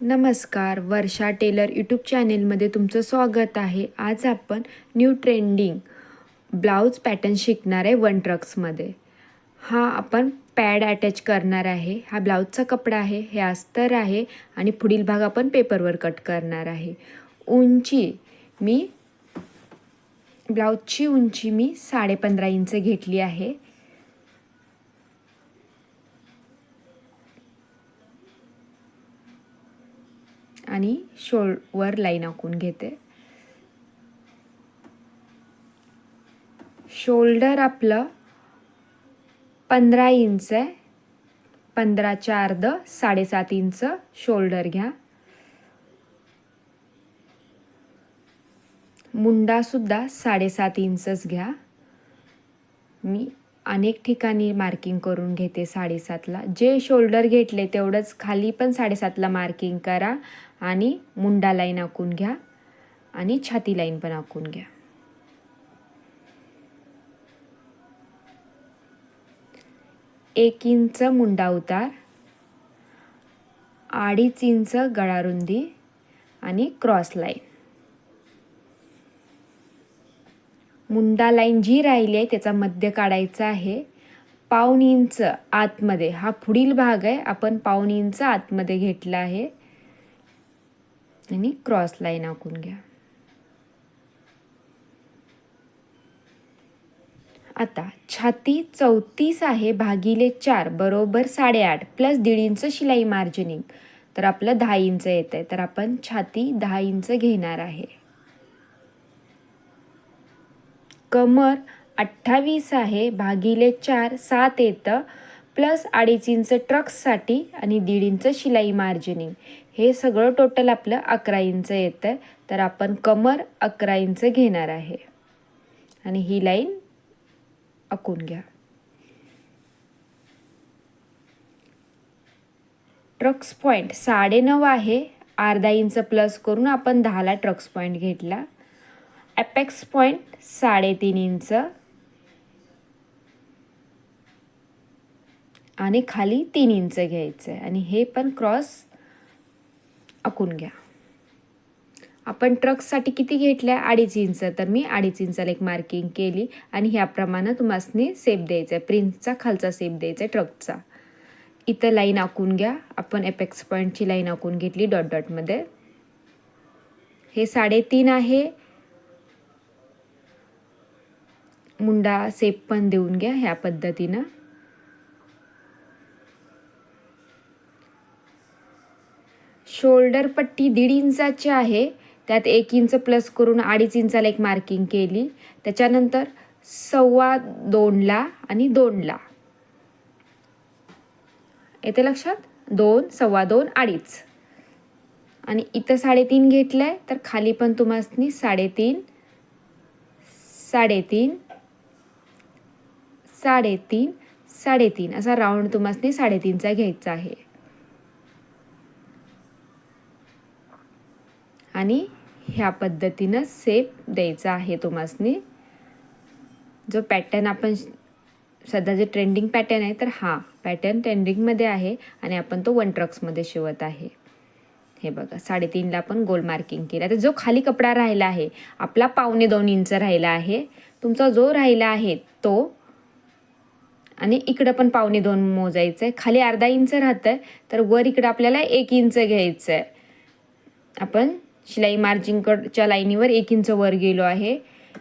नमस्कार वर्षा teller YouTube चॅनेलमध्ये तुमचं स्वागत आहे. आज आपण न्यू ट्रेंडिंग ब्लाऊज पॅटर्न शिकणार आहे वन ट्रक्समध्ये हा आपण पॅड अटॅच करणार आहे. हा ब्लाऊजचा कपडा आहे हे अस्तर आहे आणि पुढील भाग आपण पेपरवर कट करणार आहे. उंची मी ब्लाऊजची उंची मी साडेपंधरा इंच घेतली आहे. आणि शोल्डवर लाईन आखून घेते. शोल्डर आपलं पंधरा इंच आहे. पंधराच्या अर्ध साडेसात इंच शोल्डर घ्या. मुंडासुद्धा साडेसात इंचच घ्या. मी अनेक ठिकाणी मार्किंग करून घेते साडेसातला. जे शोल्डर घेतले तेवढंच खाली पण साडेसातला मार्किंग करा. आणि मुंडा लाईन आखून घ्या आणि छाती लाईन पण आखून घ्या. एक इंच मुंडा उतार अडीच इंच गळारुंदी आणि क्रॉस लाईन. मुंडा लाईन जी राहिली आहे त्याचा मध्य काढायचा आहे. पाऊन इंच आतमध्ये हा पुढील भाग आहे. आपण पाऊन इंच आतमध्ये घेतला आहे. आणि क्रॉस लाईन आखून घ्या. आता छाती चौतीस आहे भागिले चार बरोबर साडेआठ प्लस दीड इंच शिलाई मार्जिनिंग तर आपलं दहा इंच येत आहे तर आपण छाती दहा इंच घेणार आहे. कमर अठ्ठावीस आहे भागिले चार सात येतं प्लस अडीच इंच ट्रक्ससाठी आणि दीड इंच शिलाई मार्जिनिंग हे सगळं टोटल आपलं अकरा इंच येतं आहे तर आपण कमर अकरा इंच घेणार आहे. आणि ही लाईन आखून घ्या. ट्रक्स पॉईंट साडेनऊ आहे. अर्धा इंच प्लस करून आपण दहाला ट्रक्स पॉईंट घेतला. ॲपेक्स पॉईंट साडेतीन इंच. आणि खाली तीन इंच घ्यायचं आहे आणि हे पण क्रॉस आखून घ्या. आपण ट्रक्ससाठी किती घेतल्या? अडीच इंच. तर मी अडीच इंचाला एक मार्किंग केली आणि ह्याप्रमाणे तुम्हाला सेप द्यायचा आहे. प्रिंटचा खालचा सेप द्यायचा आहे ट्रकचा इथं लाईन आखून घ्या. आपण एपेक्स पॉईंटची लाईन आखून घेतली डॉट डॉटमध्ये हे साडेतीन आहे. मुंडा सेप पण देऊन घ्या ह्या पद्धतीनं. शोल्डर पट्टी दीड इंचाची आहे. त्यात एक इंच प्लस करून अडीच इंचाला एक मार्किंग केली. त्याच्यानंतर सव्वा दोनला आणि दोनला. येते लक्षात? दोन सव्वा दोन अडीच. आणि इथं साडेतीन घेतलं आहे तर खाली पण तुम्हाला साडेतीन साडेतीन साडेतीन साडेतीन. असा राऊंड तुम्हाला साडेतीनचा घ्यायचा आहे. आणि ह्या पद्धतीनं सेप द्यायचा आहे तुम्हासनी जो पॅटर्न आपण सध्या जे ट्रेंडिंग पॅटर्न आहे तर हा पॅटर्न ट्रेंडिंगमध्ये आहे आणि आपण तो वन ट्रक्समध्ये शिवत आहे. हे बघा साडेतीनला आपण गोल मार्किंग केलं. तर जो खाली कपडा राहिला आहे आपला पावणे दोन इंच राहिला आहे तुमचा जो राहिला आहे तो आणि इकडं पण पावणे दोन मोजायचं आहे खाली अर्धा इंच राहतं आहे तर वर इकडं आपल्याला एक इंच घ्यायचं आहे आपण शिलाई मार्जिंगकडच्या लाईनीवर एक इंच वर गेलो आहे.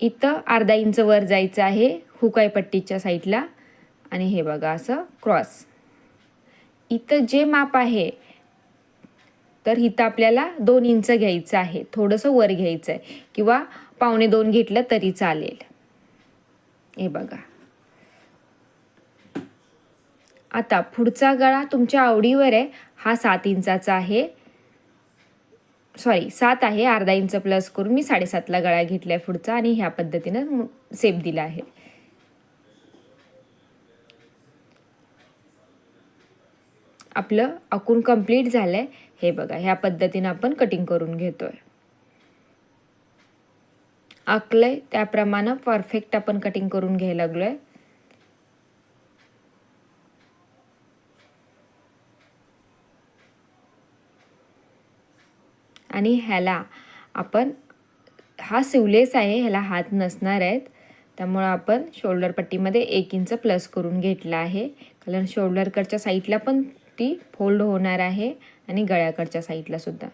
इथं अर्धा इंच वर जायचं आहे हुकायपट्टीच्या साईडला. आणि हे बघा असं क्रॉस. इथं जे माप आहे तर इथं आपल्याला दोन इंच घ्यायचं आहे. थोडंसं वर घ्यायचं आहे किंवा पावणे दोन घेतलं तरी चालेल. हे बघा. आता पुढचा गळा तुमच्या आवडीवर आहे. हा सात इंचाचा आहे. सॉरी सात आहे अर्धा इंच प्लस करून मी साडेसातला गळा घेतला आहे पुढचा आणि ह्या पद्धतीनं सेप दिला आहे. आपलं आकून कंप्लीट झालं आहे हे बघा ह्या पद्धतीनं आपण कटिंग करून घेतोय. आकलंय त्याप्रमाणे परफेक्ट आपण कटिंग करून घ्यायला लागलोय. आणि ह्याला आपण हा सिवलेस आहे ह्याला हात नसणार आहेत. त्यामुळं आपण शोल्डर पट्टीमध्ये एक इंच प्लस करून घेतला आहे. कारण शोल्डरकडच्या साईडला पण ती फोल्ड होणार आहे आणि गळ्याकडच्या साईडलासुद्धा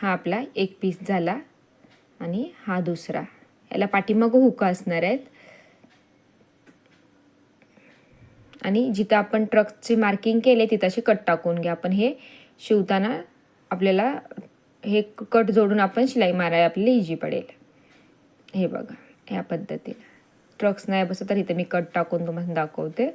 हा आपला एक पीस झाला आणि हा दुसरा. याला पाठीमागं हुका असणार आहेत. आणि जिथं आपण ट्रकची मार्किंग केले तिथं असे कट टाकून घ्या. आपण हे शिवताना आपल्याला हे कट जोडून आपण शिलाई मारायला आपल्याला इजी पडेल. हे बघा या पद्धतीने. ट्रक्स नाही बसत तर इथे मी कट टाकून तुम्हाला दाखवते.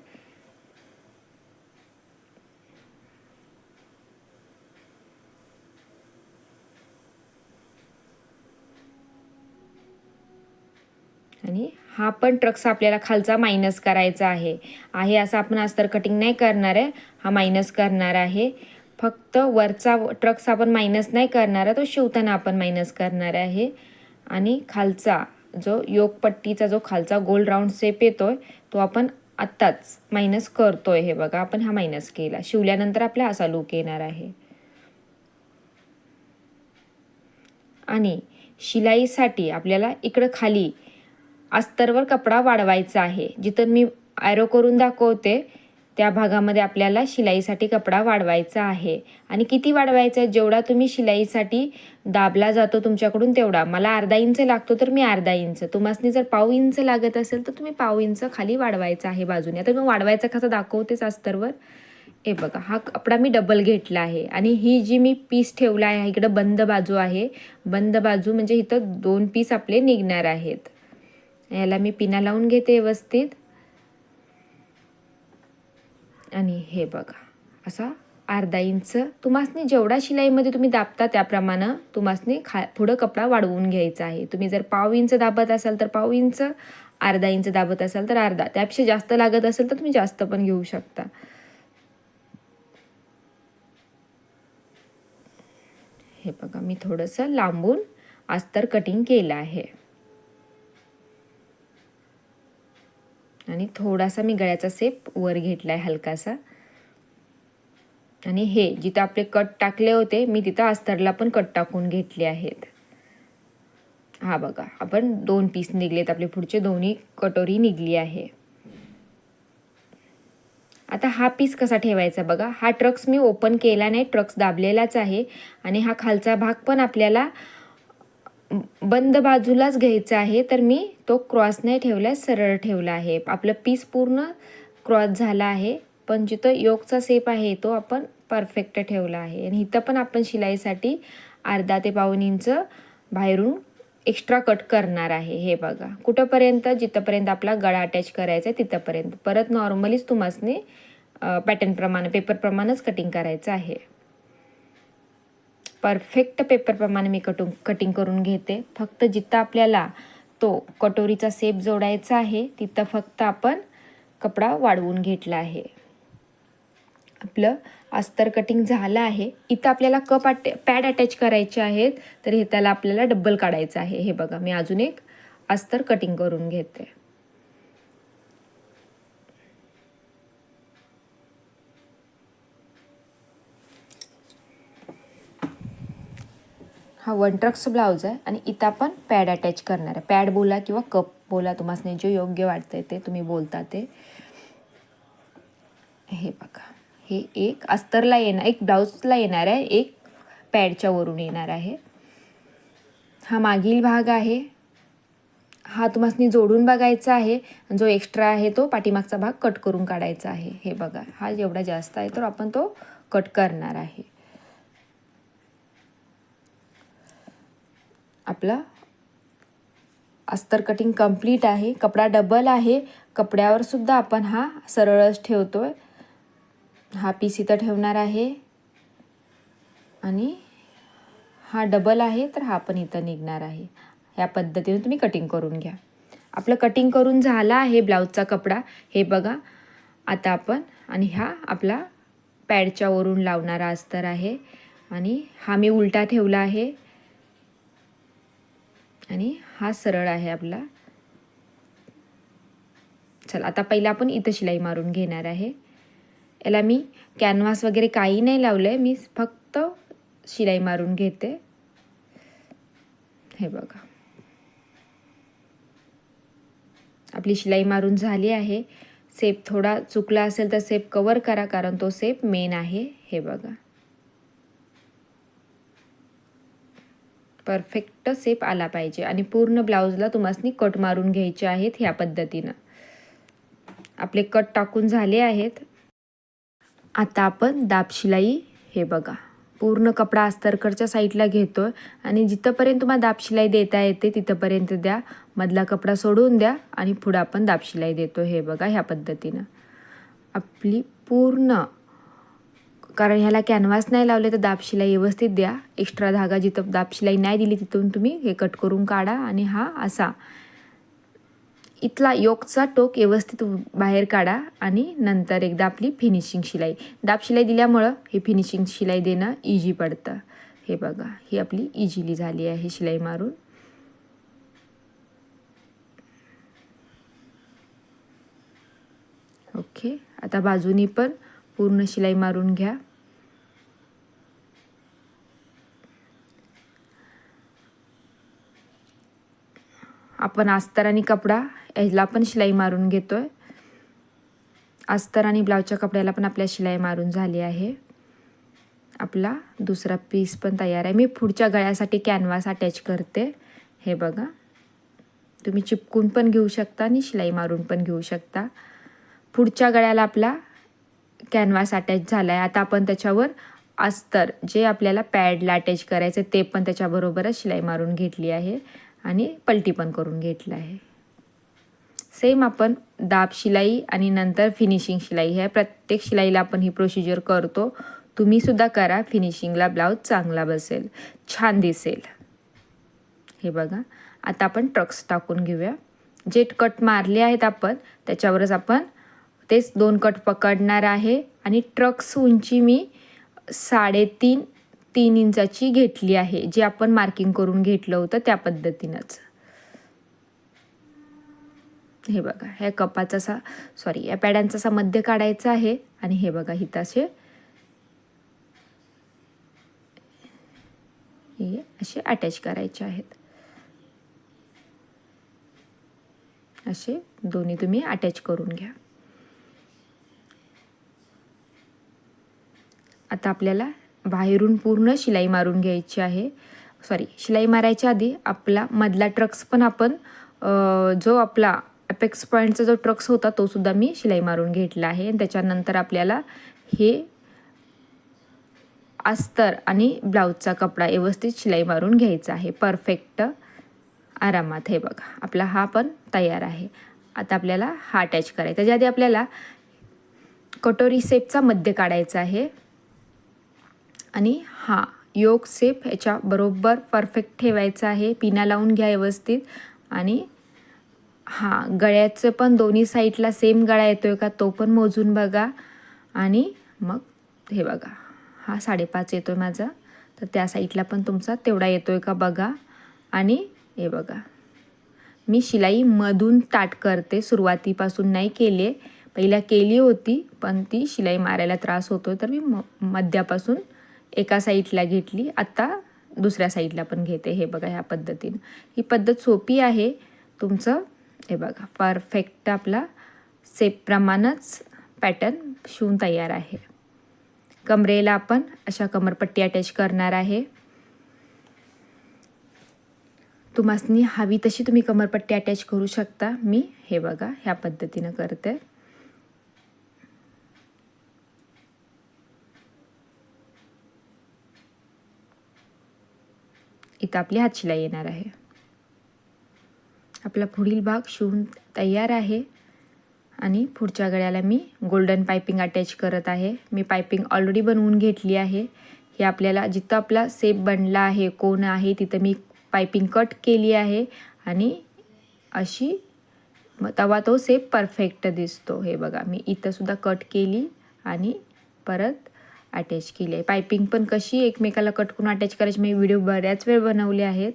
आणि हा पण ट्रक्स आपल्याला खालचा मायनस करायचा आहे. आहे असं आपण अस्तर कटिंग नाही करणार आहे. हा मायनस करणार आहे. फक्त वरचा ट्रक्स आपण मायनस नाही करणार आहे तो शिवताना आपण मायनस करणार आहे. आणि खालचा जो योगपट्टीचा जो खालचा गोल राऊंड शेप येतोय तो आपण आत्ताच मायनस करतो आहे हे बघा आपण हा मायनस केला. शिवल्यानंतर आपला असा लूक येणार आहे. आणि शिलाईसाठी आपल्याला इकडं खाली अस्तरवर कपडा वाढवायचा आहे. जिथं मी ॲरो करून दाखवते त्या भागामध्ये आपल्याला शिलाईसाठी कपडा वाढवायचा आहे. आणि किती वाढवायचा आहे जेवढा तुम्ही शिलाईसाठी दाबला जातो तुमच्याकडून तेवढा. मला अर्धा इंच लागतो तर मी अर्धा इंच. तुम्हाला जर पाव इंच लागत असेल तर तुम्ही पाव इंच खाली वाढवायचा आहे बाजूने. आता मी वाढवायचा कसा दाखवतेच अस्तरवर. हे बघा हा कपडा मी डबल घेतला आहे. आणि ही जी मी पीस ठेवला आहे इकडं बंद बाजू आहे. बंद बाजू म्हणजे इथं दोन पीस आपले निघणार आहेत. याला मी पिना लावून घेते व्यवस्थित. आणि हे बघा असा अर्धा इंच. तुम्हासनी जेवढा शिलाईमध्ये तुम्ही दाबता त्याप्रमाणे तुम्हासनी खा पुढं कपडा वाढवून घ्यायचा आहे. तुम्ही जर पाव इंच दाबत असाल तर पाव इंच अर्धा इंच दाबत असाल तर अर्धा. त्यापेक्षा जास्त लागत असेल तर तुम्ही जास्त पण घेऊ शकता. हे बघा मी थोडंसं लांबून अस्तर कटिंग केलं आहे. आणि थोडासा मी गळ्याचा सेप वर घेतला आहे हलकासा. आणि हे जिथं आपले कट टाकले होते मी तिथं अस्तरला पण कट टाकून घेतले आहेत. हा बघा आपण दोन पीस निघलेत आपले पुढचे दोन्ही कटोरी निघली आहे. आता हा पीस कसा ठेवायचा बघा हा ट्रक्स मी ओपन केला नाही ट्रक्स दाबलेलाच आहे. आणि हा खालचा भाग पण आपल्याला बंद बाजूलाच घ्यायचा आहे तर मी तो क्रॉस नाही ठेवला सरळ ठेवला आहे. आपलं पीस पूर्ण क्रॉस झाला आहे पण जिथं योगचा सेप आहे तो आपण परफेक्ट ठेवला आहे. आणि इथं पण आपण शिलाईसाठी अर्धा ते पाऊन इंच बाहेरून एक्स्ट्रा कट करणार आहे. हे बघा. कुठंपर्यंत? जिथंपर्यंत आपला गळा अटॅच करायचा आहे तिथंपर्यंत. परत नॉर्मलीच तुम्हाला पॅटर्नप्रमाणे पेपरप्रमाणेच कटिंग करायचं आहे. परफेक्ट पेपरप्रमाणे मी कटून कटिंग करून घेते. फक्त जिथं आपल्याला तो कटोरीचा सेप जोडायचा आहे तिथं फक्त आपण कपडा वाढवून घेतला आहे. आपलं अस्तर कटिंग झालं आहे. इथं आपल्याला कप अटॅ पॅड अटॅच करायचे आहेत तर हे त्याला आपल्याला डब्बल काढायचं आहे. हे बघा मी अजून एक अस्तर कटिंग करून घेते. हा वन ट्रक्स ब्लाऊज आहे आणि इथं आपण पॅड अटॅच करणार आहे. पॅड बोला किंवा कप बोला तुम्हाला जे योग्य वाटतंय ते तुम्ही बोलता ते. हे बघा हे एक अस्तरला येणार एक ब्लाऊजला येणार आहे एक पॅडच्या वरून येणार आहे. हा मागील भाग आहे. हा तुम्हाला जोडून बघायचा आहे. जो एक्स्ट्रा आहे तो पाठीमागचा भाग कट करून काढायचा आहे. हे बघा हा जेवढा जास्त आहे तर आपण तो कट करणार आहे. आपला अस्तर कटिंग कंप्लीट आहे. कपडा डबल आहे. कपड्यावर सुद्धा आपण हा सरळच ठेवतो आहे हा पीस इथं ठेवणार आहे. आणि हा डबल आहे तर हा पण इथं निघणार आहे. ह्या पद्धतीने तुम्ही कटिंग करून घ्या. आपलं कटिंग करून झाला आहे ब्लाऊजचा कपडा. हे बघा. आता आपण आणि हा आपला पॅडच्या वरून लावणारा अस्तर आहे. आणि हा मी उलटा ठेवला आहे. आणि हा सरळ आहे आपला. चला आता पहिला आपण इथं शिलाई मारून घेणार आहे. याला मी कॅनव्हास वगैरे काही नाही लावलं आहे मी फक्त शिलाई मारून घेते. हे बघा. आपली शिलाई मारून झाली आहे. सेप थोडा चुकला असेल तर सेप कवर करा कारण तो सेप मेन आहे. हे बघा. परफेक्ट सेप आला पाहिजे. आणि पूर्ण ब्लाऊजला तुम्हाला कट मारून घ्यायचे आहेत ह्या पद्धतीनं. आपले कट टाकून झाले आहेत. आता आपण दाब शिलाई हे बघा. पूर्ण कपडा अस्तरकडच्या साईडला घेतो आणि जिथंपर्यंत तुम्हाला दाबशिलाई देता येते तिथंपर्यंत द्या. मधला कपडा सोडून द्या आणि पुढं आपण दाबशिलाई देतो हे बघा ह्या पद्धतीनं. आपली पूर्ण कारण ह्याला कॅनव्हास नाही लावले तर दाब शिलाई व्यवस्थित द्या. एक्स्ट्रा धागा जिथं दाब शिलाई नाही दिली तिथून तुम्ही हे कट करून काढा आणि हा असा. इथला योकचा टोक व्यवस्थित बाहेर काढा आणि नंतर एकदा आपली फिनिशिंग शिलाई. दाब शिलाई दिल्यामुळं हे फिनिशिंग शिलाई देणं इझी पडतं. हे बघा ही आपली इझिली झाली आहे शिलाई मारून. ओके आता बाजूनी पण पूर्ण शिलाई मारून घ्या. आपण अस्तर आणि कपडा याला पण शिलाई मारून घेतोय. अस्तर आणि ब्लाऊजच्या कपड्याला पण आपल्या शिलाई मारून झाली आहे. आपला दुसरा पीस पण तयार आहे. मी पुढच्या गळ्यासाठी कॅनव्हास अटॅच करते. हे बघा. तुम्ही चिपकून पण घेऊ शकता आणि शिलाई मारून पण घेऊ शकता. पुढच्या गळ्याला आपला कॅनव्हास अटॅच झाला आहे आता आपण त्याच्यावर अस्तर जे आपल्याला पॅडला अटॅच करायचं ते पण त्याच्याबरोबरच शिलाई मारून घेतली आहे आणि पलटी पण करून घेतलं आहे. सेम आपण दाब शिलाई आणि नंतर फिनिशिंग शिलाई. ह्या प्रत्येक शिलाईला आपण ही प्रोसिजर करतो. तुम्हीसुद्धा करा फिनिशिंगला ब्लाऊज चांगला बसेल छान दिसेल. हे बघा. आता आपण ट्रक्स टाकून घेऊया. जे कट मारले आहेत आपण त्याच्यावरच आपण तेच दोन कट पकडणार आहे. आणि ट्रक्स उंची मी साडेतीन तीन इंचाची घेतली आहे. जी आपण मार्किंग करून घेतलं होतं त्या पद्धतीनंच. हे बघा ह्या कपाचा असा सॉरी या पॅड्यांचा असा मध्य काढायचा आहे. आणि हे बघा हिताचे हे असे अटॅच करायचे आहेत. असे दोन्ही तुम्ही अटॅच करून घ्या. आता आपल्याला बाहेरून पूर्ण शिलाई मारून घ्यायची आहे. सॉरी शिलाई मारायच्या आधी आपला मधला ट्रक्स पण आपण जो आपला अपेक्स पॉईंटचा जो ट्रक्स होता तो सुद्धा मी शिलाई मारून घेतला आहे. आणि त्याच्यानंतर आपल्याला हे अस्तर आणि ब्लाऊजचा कपडा व्यवस्थित शिलाई मारून घ्यायचा आहे. परफेक्ट आरामात. हे बघा आपला हा पण तयार आहे. आता आपल्याला हा अटॅच करायचा त्याच्या आधी आपल्याला कटोरी सेपचा मध्य काढायचा आहे. आणि हा योग सेप ह्याच्या बरोबर परफेक्ट ठेवायचा आहे. पिना लावून घ्या व्यवस्थित. आणि हां गळ्याचं पण दोन्ही साईडला सेम गळा येतो आहे का तो पण मोजून बघा. आणि मग हे बघा हा साडेपाच येतो आहे माझा. तर त्या साईडला पण तुमचा तेवढा येतो आहे का बघा. आणि हे बघा मी शिलाई मधून स्टार्ट करते. सुरुवातीपासून नाही केली. पहिल्या केली होती पण ती शिलाई मारायला त्रास होतो तर मी म मध्यापासून एका साईडला घेतली आत्ता दुसऱ्या साईडला पण घेते. हे बघा ह्या पद्धतीनं. ही पद्धत सोपी आहे. तुमचं हे बघा परफेक्ट आपला सेपप्रमाणेच पॅटर्न शिवून तयार आहे. कमरेला आपण अशा कमरपट्टी अटॅच करणार आहे. तुम्हाला हवी तशी तुम्ही कमरपट्टी अटॅच करू शकता. मी हे बघा ह्या पद्धतीनं करते. इथं आपली हातशिलाई येणार आहे. आपला पुढील भाग शिवून तयार आहे. आणि पुढच्या गळ्याला मी गोल्डन पायपिंग अटॅच करत आहे. मी पायपिंग ऑलरेडी बनवून घेतली आहे. हे आपल्याला जिथं आपला सेप बनला आहे कोण आहे तिथं मी पायपिंग कट केली आहे. आणि अशी तवा तो सेप परफेक्ट दिसतो. हे बघा मी इथंसुद्धा कट केली आणि परत अटॅच केली आहे. पायपिंग पण कशी एकमेकाला कट करून अटॅच करायची मी व्हिडिओ बऱ्याच वेळ बनवले आहेत.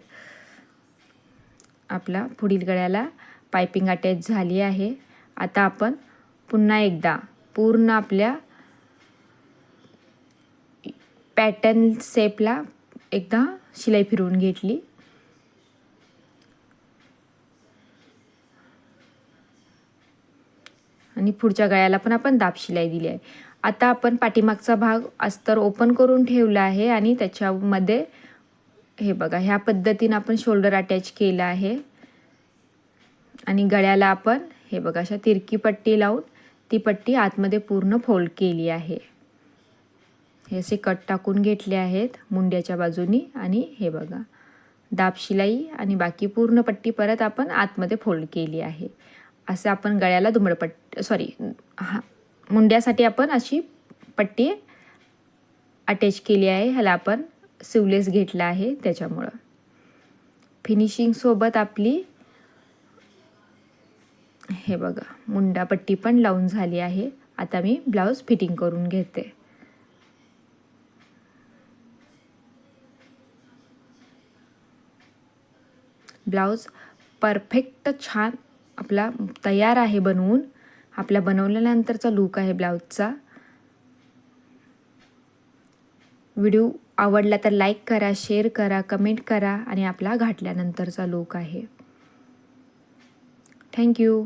आपला पुढील गळ्याला पायपिंग अटॅच झाली आहे. आता आपण पुन्हा एकदा पूर्ण आपल्या पॅटर्न सेपला एकदा शिलाई फिरवून घेतली. आणि पुढच्या गळ्याला पण आपण दाब शिलाई दिली आहे. आता आपण पाठीमागचा भाग अस्तर ओपन करून ठेवला आहे आणि त्याच्यामध्ये हे बघा ह्या पद्धतीनं आपण शोल्डर अटॅच केलं आहे. आणि गळ्याला आपण हे बघा अशा तिरकी पट्टी लावून ती पट्टी आतमध्ये पूर्ण फोल्ड केली आहे. हे असे कट टाकून घेतले आहेत मुंड्याच्या बाजूनी आणि हे बघा दाब शिलाई आणि बाकी पूर्ण पट्टी परत आपण आतमध्ये फोल्ड केली आहे. असं आपण गळ्याला दुमडपट्टी सॉरी हा मुंड्यासाठी आपण अशी पट्टी अटॅच केली आहे. ह्याला आपण सिवलेस घेतला आहे त्याच्यामुळं. फिनिशिंगसोबत आपली हे बघा मुंडा पट्टी पण लावून झाली आहे. आता मी ब्लाऊज फिटिंग करून घेते. ब्लाऊज परफेक्ट छान आपला तयार आहे बनवून. आपला बनवल्यानंतरचा लूक आहे ब्लाऊजचा व्हिडिओ आवडला तर लाईक करा शेअर करा कमेंट करा आणि आपला घातल्यानंतरचा लूक आहे. थँक्यू